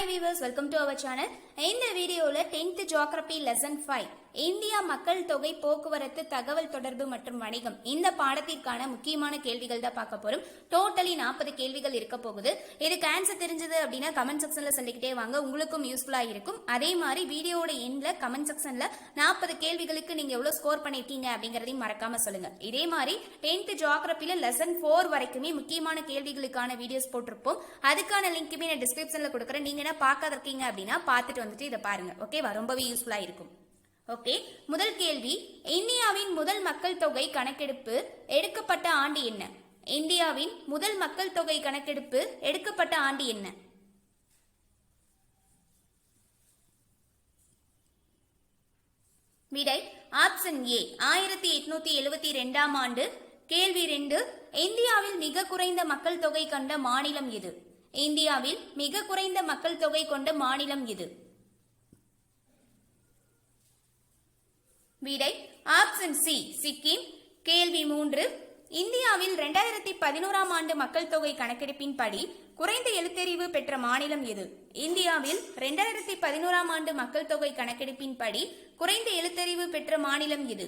Hi viewers welcome to our channel இந்த வீடியோவில் tenth geography lesson five India மக்கள் தொகை போக்குவரத்து தகவல் தொடர்பு மற்றும் வணிகம். இந்த பாடத்திற்கான முக்கியமான கேள்விகள் தான் பார்க்க போறோம். டோட்டலி நாற்பது கேள்விகள் இருக்க போகுது. இதுக்கு ஆன்சர் தெரிஞ்சது அப்படின்னா கமெண்ட் செக்ஷன்ல சொல்லிக்கிட்டே வாங்க. உங்களுக்கும் யூஸ்ஃபுல்லா இருக்கும். அதே மாதிரி வீடியோட எண்ட்ல கமெண்ட் செக்ஷன்ல நாற்பது கேள்விகளுக்கு நீங்க எவ்வளவு ஸ்கோர் பண்ணிருக்கீங்க அப்படிங்கறதையும் மறக்காம சொல்லுங்க. இதே மாதிரி டென்த் ஜியாகிரபில லெசன் ஃபோர் வரைக்குமே முக்கியமான கேள்விகளுக்கான வீடியோஸ் போட்டிருப்போம். அதுக்கான லிங்க்குமே நான் டிஸ்கிரிப்ஷன்ல கொடுக்குறேன். நீங்க என்ன பார்க்காத இருக்கீங்க அப்படின்னா பார்த்துட்டு வந்துட்டு இதை பாருங்க. ஓகேவா ரொம்பவே யூஸ்ஃபுல்லா இருக்கும். ஓகே முதல் கேள்வி இந்தியாவின் முதல் மக்கள் தொகை கணக்கெடுப்பு எடுக்கப்பட்ட ஆண்டு என்ன? இந்தியாவின் முதல் மக்கள் தொகை கணக்கெடுப்பு எடுக்கப்பட்ட ஆண்டு என்ன? விடை ஆப்ஷன் ஏ ஆயிரத்தி எட்நூத்தி எழுபத்தி ரெண்டாம் ஆண்டு. கேள்வி ரெண்டு இந்தியாவில் மிக குறைந்த மக்கள் தொகை கொண்ட மாநிலம் எது? இந்தியாவில் மிக குறைந்த மக்கள் தொகை கொண்ட மாநிலம் எது? விடை ஆப்ஷன் சி சிக்கிம். கேள்வி மூன்று. இந்தியாவில் இரண்டாயிரத்தி பதினோராம் ஆண்டு மக்கள் தொகை கணக்கெடுப்பின்படி குறைந்த எழுத்தறிவு பெற்ற மாநிலம் எது? இந்தியாவில் இரண்டாயிரத்தி பதினோராம் ஆண்டு மக்கள் தொகை கணக்கெடுப்பின்படி குறைந்த எழுத்தறிவு பெற்ற மாநிலம் எது?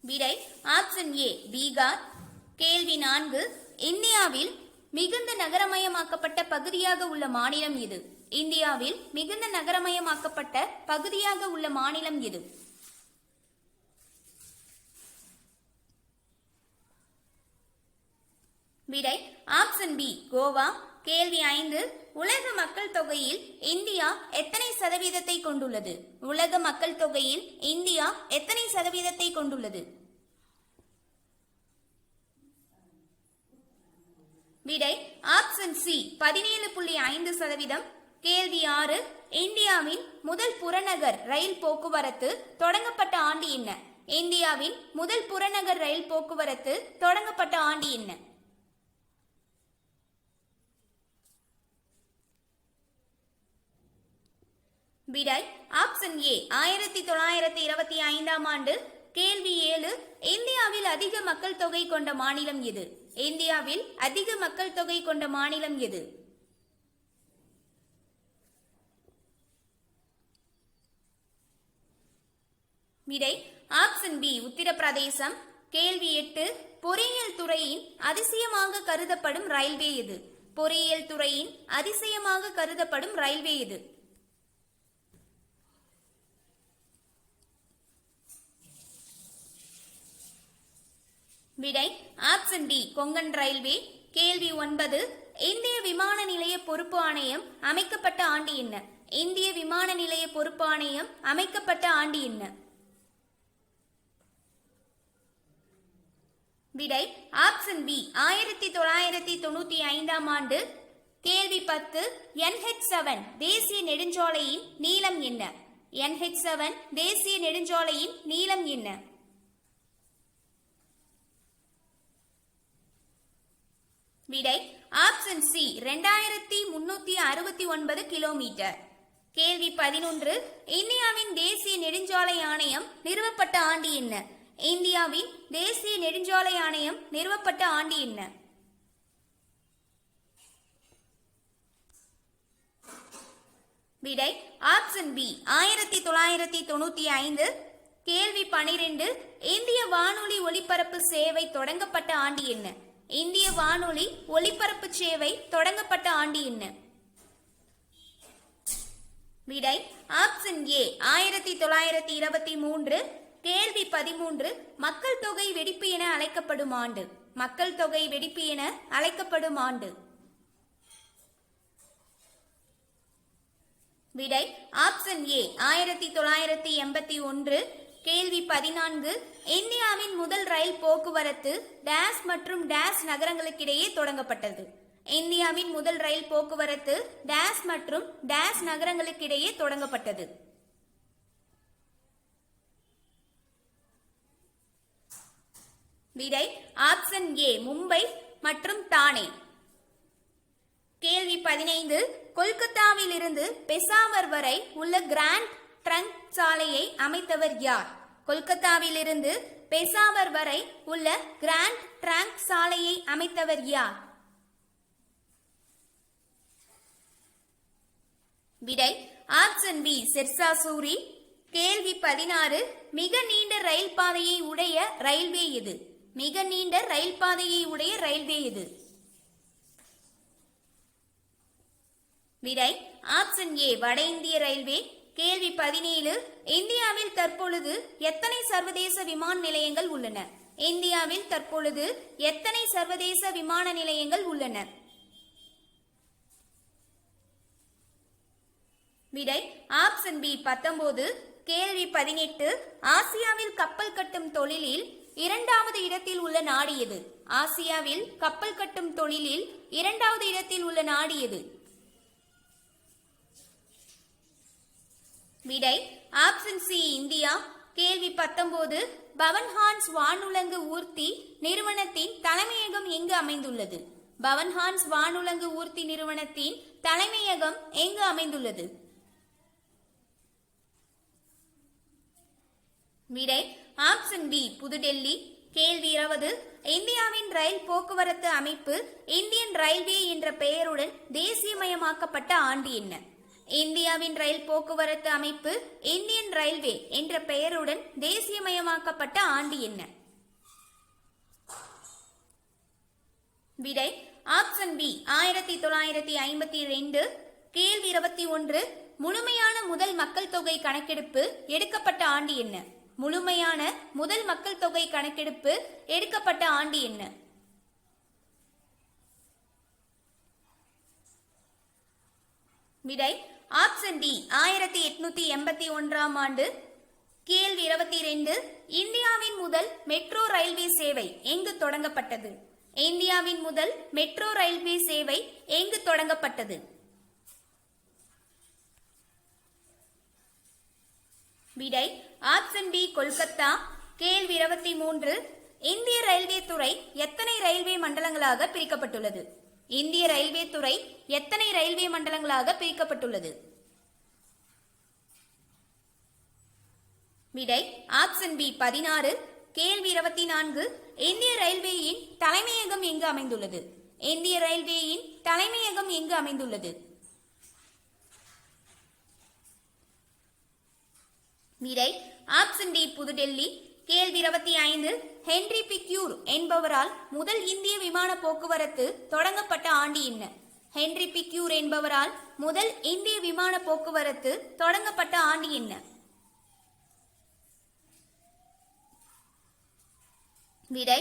விடை ஆப்ஷன் ஏ பீகார். கேள்வி நான்கு. இந்தியாவில் மிகுந்த நகரமயமாக்கப்பட்ட பகுதியாக உள்ள மாநிலம் எது இந்தியாவில் மிகுந்த நகரமயமாக்கப்பட்ட பகுதியாக உள்ள மாநிலம் எது விடை ஆப்ஷன் பி கோவா. கேள்வி ஐந்து உலக மக்கள் தொகையில் இந்தியா எத்தனை சதவீதத்தை கொண்டுள்ளது? உலக மக்கள் தொகையில் இந்தியா எத்தனை சதவீதத்தை கொண்டுள்ளது? விடை ஆப்ஷன் சி பதினேழு புள்ளி ஐந்து சதவீதம் கேள்வி ஆறு இந்தியாவின் முதல் புறநகர் ரயில் போக்குவரத்து தொடங்கப்பட்ட ஆண்டு என்ன? இந்தியாவின் முதல் புறநகர் ரயில் போக்குவரத்து தொடங்கப்பட்ட ஆண்டு என்ன? விடை ஆப்ஷன் ஏ ஆயிரத்தி தொள்ளாயிரத்தி இருபத்தி ஐந்தாம் ஆண்டு கேள்வி ஏழு இந்தியாவில் அதிக மக்கள் தொகை கொண்ட மாநிலம் எது? இந்தியாவில் அதிக மக்கள் தொகை கொண்ட மாநிலம் எது? விடை ஆப்ஷன் பி உத்தரப்பிரதேசம். கேள்வி எட்டு பொறியியல் துறையின் அதிசயமாக கருதப்படும் ரயில்வே எது? பொறியியல் துறையின் அதிசயமாக கருதப்படும் ரயில்வே எது? விடை ஆப்ஷன் டி கொங்கன் ரயில்வே. கேள்வி ஒன்பது இந்திய விமான நிலைய பொறுப்பு ஆணையம் அமைக்கப்பட்ட ஆண்டு என்ன? இந்திய விமான நிலைய பொறுப்பு ஆணையம் அமைக்கப்பட்ட ஆண்டு என்ன? விடை ஆப்ஷன் பி ஆயிரத்தி தொள்ளாயிரத்தி தொண்ணூத்தி ஐந்தாம் ஆண்டு. கேள்வி பத்து என்ஹெச் செவன் தேசிய நெடுஞ்சாலையின் நீளம் என்ன? என்ஹெச் செவன் தேசிய நெடுஞ்சாலையின் நீளம் என்ன? விடை ஆப்ஷன் சி ரெண்டாயிரத்தி முன்னூத்தி அறுபத்தி ஒன்பது கிலோமீட்டர் கேள்வி பதினொன்று இந்தியாவின் தேசிய நெடுஞ்சாலை ஆணையம் நிறுவப்பட்ட ஆண்டு என்ன? இந்தியாவின் தேசிய நெடுஞ்சாலை ஆணையம் நிறுவப்பட்ட ஆண்டு என்ன? விடை ஆப்ஷன் பி ஆயிரத்தி தொள்ளாயிரத்தி தொண்ணூத்தி ஐந்து. கேள்வி பனிரெண்டு இந்திய வானொலி ஒலிபரப்பு சேவை தொடங்கப்பட்ட ஆண்டு என்ன? இந்திய வானொலி ஒலிபரப்பு சேவை தொடங்கப்பட்ட ஆண்டு என்ன? விடை ஆப்ஷன் ஏ ஆயிரத்தி தொள்ளாயிரத்தி இருபத்தி மூன்று கேள்வி பதிமூன்று மக்கள் தொகை வெடிப்பு என அழைக்கப்படும் ஆண்டு. மக்கள் தொகை வெடிப்பு என அழைக்கப்படும் ஆண்டு. விடை ஆப்ஷன் ஏ ஆயிரத்தி தொள்ளாயிரத்தி எண்பத்தி ஒன்று கேள்வி பதினான்கு. இந்தியாவின் முதல் ரயில் போக்குவரத்து டேஸ் மற்றும் டேஸ் நகரங்களுக்கிடையே தொடங்கப்பட்டது. இந்தியாவின் முதல் ரயில் போக்குவரத்து டேஸ் மற்றும் டேஸ் நகரங்களுக்கிடையே தொடங்கப்பட்டது. விடை ஆப்ஷன் ஏ மும்பை மற்றும் தானே கேள்வி பதினைந்து. கொல்கத்தாவில் இருந்து பெசாவர் வரை உள்ள கிராண்ட் ட்ரங்க் சாலையை அமைத்தவர் யார்? கொல்கத்தாவில் இருந்து பெசாவர் வரை உள்ள கிராண்ட் ட்ராங்க் சாலையை அமைத்தவர் யார்? விடை ஆப்ஷன் பி சிர்சா சூரி கேள்வி பதினாறு மிக நீண்ட ரயில் பாதையை உடைய ரயில்வே இது மிக நீண்ட ரயில் பாதையை உடைய ரயில்வே இது விடை ஆப்ஷன் ஏ வட இந்திய ரயில்வே. கேள்வி பதினேழு. இந்தியாவில் தற்பொழுது எத்தனை சர்வதேச விமான நிலையங்கள் உள்ளன? இந்தியாவில் தற்பொழுது எத்தனை சர்வதேச விமான நிலையங்கள் உள்ளன? விடை ஆப்ஷன் பி பத்தொன்பது. கேள்வி பதினெட்டு. ஆசியாவில் கப்பல் கட்டும் தொழிலில் இரண்டாவது இடத்தில் உள்ள நாடு எது? ஆசியாவில் கப்பல் கட்டும் தொழிலில் இரண்டாவது இடத்தில் உள்ள நாடு எது? விடை ஆப்ஷன் சி இந்தியா. கேள்வி பத்தொன்பது பவன்ஹான்ஸ் வானுலங்கு ஊர்த்தி நிறுவனத்தின் தலைமையகம் எங்கு அமைந்துள்ளது? பவன்ஹான்ஸ் வானுலங்கு ஊர்த்தி நிறுவனத்தின் தலைமையகம் எங்கு அமைந்துள்ளது? விடை ஆப்ஷன் பி புதுடெல்லி. கேள்வி இருபது இந்தியாவின் ரயில் போக்குவரத்து அமைப்பு இந்தியன் ரயில்வே என்ற பெயருடன் தேசியமயமாக்கப்பட்ட ஆண்டு என்ன? இந்தியாவின் ரயில் போக்குவரத்து அமைப்பு இந்தியன் ரயில்வே என்ற பெயருடன் தேசியமயமாக்கப்பட்ட ஆண்டு என்ன? விடை ஆப்ஷன் பி ஆயிரத்தி தொள்ளாயிரத்தி ஐம்பத்தி ரெண்டு கேள்வி இருபத்தி ஒன்று முழுமையான முதல் மக்கள் தொகை கணக்கெடுப்பு எடுக்கப்பட்ட ஆண்டு என்ன? முழுமையான முதல் மக்கள் தொகை கணக்கெடுப்பு எடுக்கப்பட்ட ஆண்டு என்ன? விடை ஆப்ஷன் டி ஆயிரத்தி எட்நூத்தி எண்பத்தி ஒன்றாம் ஆண்டு கேள்வி இருபத்தி ரெண்டு இந்தியாவின் முதல் மெட்ரோ ரயில்வே சேவை எங்கு தொடங்கப்பட்டது? இந்தியாவின் முதல் மெட்ரோ ரயில்வே சேவை எங்கு தொடங்கப்பட்டது? விடை ஆப்ஷன் பி கொல்கத்தா. கேள்வி இருபத்தி மூன்று இந்திய ரயில்வே துறை எத்தனை ரயில்வே மண்டலங்களாக பிரிக்கப்பட்டுள்ளது? இந்திய ரயில்வே துறை எத்தனை ரயில்வே மண்டலங்களாக பிரிக்கப்பட்டுள்ளது? விடை ஆப்ஷன் பி பதினாறு கேள்வி இருபத்தி நான்கு இந்திய ரயில்வேயின் தலைமையகம் எங்கு அமைந்துள்ளது? இந்திய ரயில்வேயின் தலைமையகம் எங்கு அமைந்துள்ளது? விடை ஆப்ஷன் டி புதுடெல்லி கேள்வி இருபத்தி ஐந்து ஹென்றி பிக்யூர் என்பவரால் முதல் இந்திய விமான போக்குவரத்து தொடங்கப்பட்ட ஆண்டு என்ன? ஹென்றி பிக்யூர் என்பவரால் முதல் இந்திய விமான போக்குவரத்து தொடங்கப்பட்ட ஆண்டு என்ன? விடை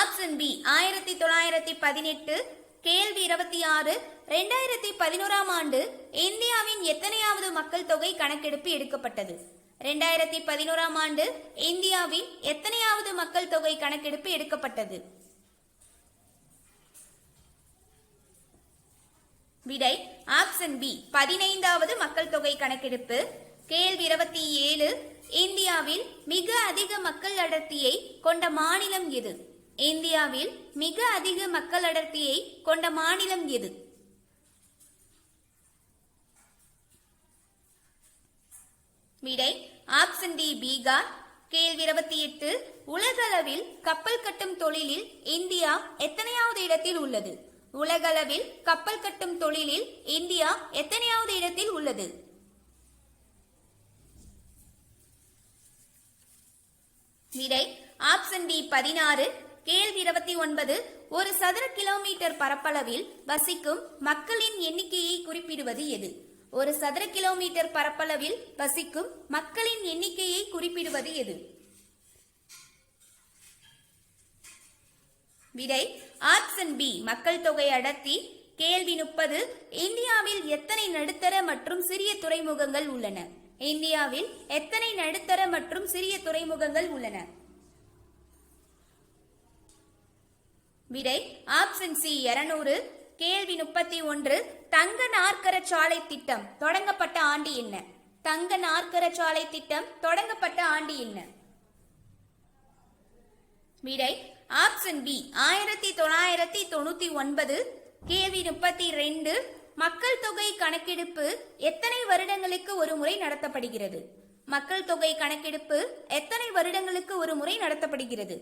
ஆப்ஷன் பி ஆயிரத்தி தொள்ளாயிரத்தி பதினெட்டு கேள்வி இருபத்தி ஆறு ரெண்டாயிரத்தி பதினோராம் ஆண்டு இந்தியாவின் எத்தனையாவது மக்கள் தொகை கணக்கெடுப்பு எடுக்கப்பட்டது? ரெண்டாயிரத்தி பதினோராம் ஆண்டு இந்தியாவின் எத்தனையாவது மக்கள் தொகை கணக்கெடுப்பு எடுக்கப்பட்டது? விடை ஆப்ஷன் பி பதினைந்தாவது மக்கள் தொகை கணக்கெடுப்பு. கேள்வி இருபத்தி ஏழு இந்தியாவில் மிக அதிக மக்கள் அடர்த்தியை கொண்ட மாநிலம் எது? இந்தியாவில் மிக அதிக மக்கள் அடர்த்தியை கொண்ட மாநிலம் எது? விடை ஆப்ஷன் டி பீகார். கேள்வி இருபத்தி எட்டு. உலகளவில் கப்பல் கட்டும் தொழிலில் இந்தியா எத்தனையாவது இடத்தில் உள்ளது? உலகளவில் கப்பல் கட்டும் தொழிலில் இந்தியா எத்தனையாவது இடத்தில் உள்ளது? விடை ஆப்ஷன் டி பதினாறு. கேள்வி இருபத்தி ஒன்பது. ஒரு சதுர கிலோமீட்டர் பரப்பளவில் வசிக்கும் மக்களின் எண்ணிக்கையை குறிப்பிடுவது எது? ஒரு சதுர கிலோமீட்டர் பரப்பளவில் வசிக்கும் மக்களின் எண்ணிக்கையை குறிப்பிடுவது எது? விடை ஆப்ஷன் பி மக்கள் தொகை அடர்த்தி கேள்வி முப்பது. இந்தியாவில் எத்தனை நடுத்தர மற்றும் சிறிய துறைமுகங்கள் உள்ளன? இந்தியாவில் எத்தனை நடுத்தர மற்றும் சிறிய துறைமுகங்கள் உள்ளன? விடை ஆப்ஷன் சி இருநூறு. கேள்வி முப்பத்தி ஒன்று தங்க நாற்கர சாலை திட்டம் தொடங்கப்பட்ட ஆண்டு என்ன? தங்க நாற்கர சாலை திட்டம் தொடங்கப்பட்ட ஆண்டு என்ன? விடை ஆப்ஷன் பி ஆயிரத்தி தொள்ளாயிரத்தி தொண்ணூத்தி ஒன்பது. கேள்வி முப்பத்தி ரெண்டு மக்கள் தொகை கணக்கெடுப்பு எத்தனை வருடங்களுக்கு ஒரு முறை நடத்தப்படுகிறது? மக்கள் தொகை கணக்கெடுப்பு எத்தனை வருடங்களுக்கு ஒரு முறை நடத்தப்படுகிறது?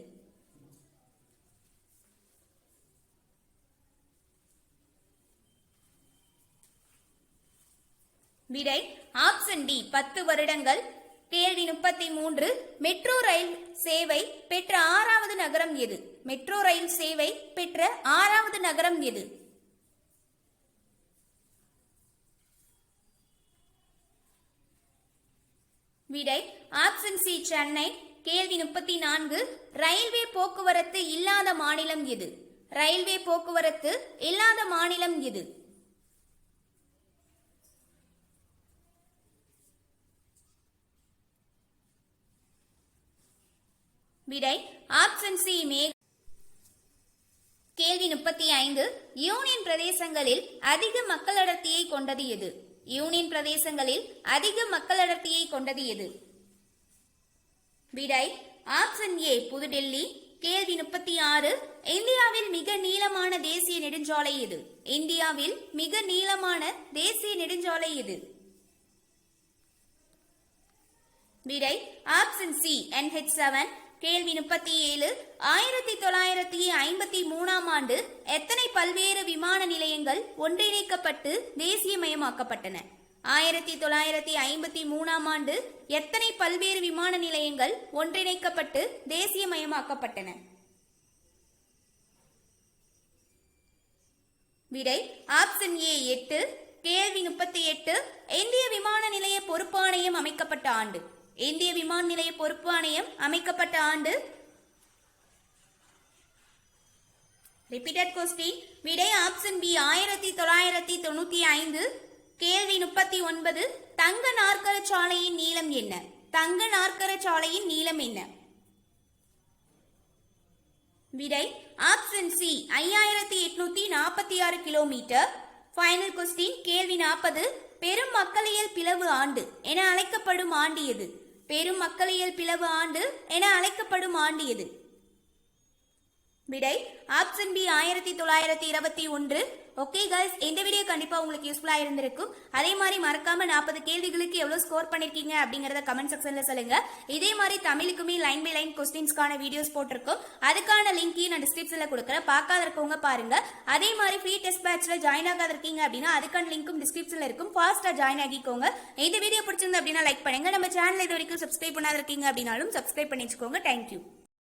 விடை ஆப்ஷன் டி பத்து வருடங்கள். கேள்வி முப்பத்தி மூன்று. மெட்ரோ ரயில் சேவை பெற்ற ஆறாவது நகரம் எது? மெட்ரோ ரயில் சேவை பெற்ற ஆறாவது நகரம் எது? விடை ஆப்ஷன் சி சென்னை. கேள்வி முப்பத்தி நான்கு. ரயில்வே போக்குவரத்து இல்லாத மாநிலம் எது? ரயில்வே போக்குவரத்து இல்லாத மாநிலம் எது? விடை ஆப்ஷன் சி மே கேள்வி முப்பத்தி ஐந்து. யூனியன் பிரதேசங்களில் அதிக மக்கள் அடர்த்தியை கொண்டது எது? யூனியன் பிரதேசங்களில் அதிக மக்கள் அடர்த்தியை கொண்டது எது? விடை ஆப்ஷன் ஏ புதுடெல்லி. கேள்வி முப்பத்தி ஆறு. இந்தியாவில் மிக நீளமான தேசிய நெடுஞ்சாலை எது? இந்தியாவில் மிக நீளமான தேசிய நெடுஞ்சாலை எது? விடை ஆப்ஷன் சி என்ஹெச் செவன் கேள்வி முப்பத்தி ஏழு ஆயிரத்தி தொள்ளாயிரத்தி ஐம்பத்தி மூணாம் ஆண்டு எத்தனை பல்வேறு விமான நிலையங்கள் ஒன்றிணைக்கப்பட்டு தேசியமயமாக்கப்பட்டன? ஆயிரத்தி தொள்ளாயிரத்தி ஐம்பத்தி மூணாம் ஆண்டு எத்தனை பல்வேறு விமான நிலையங்கள் ஒன்றிணைக்கப்பட்டு தேசியமயமாக்கப்பட்டன? விடை ஆப்ஷன் ஏ எட்டு. கேள்வி முப்பத்தி எட்டு இந்திய விமான நிலைய பொறுப்பாணையம் அமைக்கப்பட்ட ஆண்டு. இந்திய விமான நிலைய பொறுப்பு ஆணையம் அமைக்கப்பட்ட ஆண்டு ரிப்பீட்டட் கொஸ்டின் விடை ஆப்ஷன் பி ஆயிரத்தி தொள்ளாயிரத்தி தொண்ணூத்தி ஐந்து கேள்வி முப்பத்தி ஒன்பது தங்க நாற்கர சாலையின் நீளம் என்ன? தங்க நாற்கர சாலையின் நீளம் என்ன? விடை ஆப்ஷன் சி ஐயாயிரத்தி எட்நூத்தி நாற்பத்தி ஆறு கிலோமீட்டர் ஃபைனல் கொஸ்டின் கேள்வி நாற்பது பெரும் மக்களியல் பிளவு ஆண்டு என அழைக்கப்படும் ஆண்டு எது? பெரும் மக்களியல் பிளவு ஆண்டு என அழைக்கப்படும் ஆண்டு எது விடை ஆப்ஷன் பி ஆயிரத்தி தொள்ளாயிரத்தி இருபத்தி ஒன்று. ஓகே கைஸ் இந்த வீடியோ கண்டிப்பா உங்களுக்கு யூஸ்ஃபுல்லா இருந்திருக்கும். அதே மாதிரி மறக்காம நாற்பது கேள்விகளுக்கு எவ்வளவு ஸ்கோர் பண்ணிருக்கீங்க அப்படிங்கறத கமெண்ட் செக்ஷன்ல சொல்லுங்க. இதே மாதிரி தமிழுக்குமே லைன் பை லைன் கொஸ்டின்ஸ்க்கான வீடியோஸ் போட்டிருக்கோம். அதுக்கான லிங்கையும் நான் டிஸ்கிரிப்ஷன்ல கொடுக்குறேன். பார்க்காத இருக்கவங்க பாருங்க. அதே மாதிரி ஃப்ரீ டெஸ்ட் பேட்ச்ல ஜாயின் ஆகாத இருக்கீங்க அப்படின்னா அதுக்கான லிங்க்கும் டிஸ்கிரிப்ஷன்ல இருக்கும். ஃபாஸ்டா ஜாயின் ஆகிக்கோங்க. இந்த வீடியோ பிடிச்சிருந்தா அப்படின்னா லைக் பண்ணுங்க. நம்ம சேனல் இது வரைக்கும் சப்ஸ்கிரைப் பண்ணாத இருக்கீங்க அப்படின்னாலும் சப்ஸ்கிரைப் பண்ணி வச்சுக்கோங்க. தேங்க்யூ